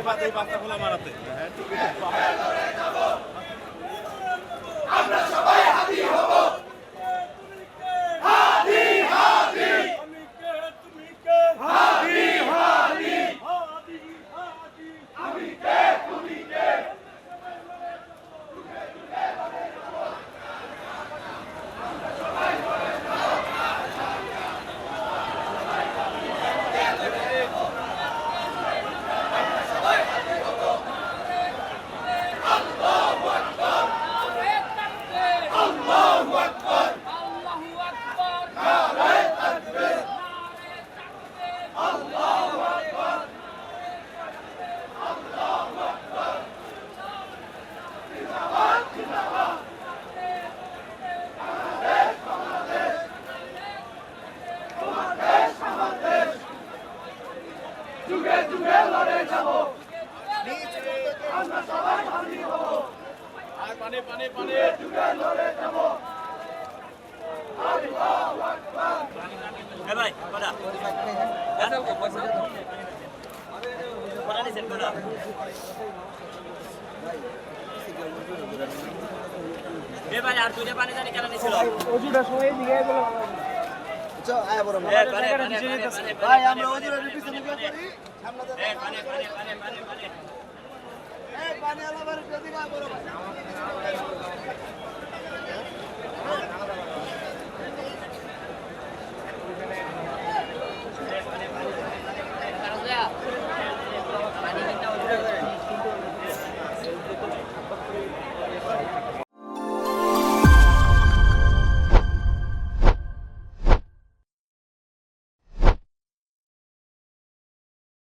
এই বাচ্চা খোলা মারাতে। হ্যাঁ ঠিক আছে যুগে যুগে লড়ে যাব। আমরা সবাই ভাবি হব আর পানে পানে পানে। যুগে লড়ে যাব। হ্যাঁ? ভাই আর তুই পানি জানি কেন নিছিল? দিয়ে আয় বড় ভাই আমরা ওদের পিছনে করি সামনে পানি পানি পানি পানি পানি এই পানি আলাবার যদি না বড় ভাই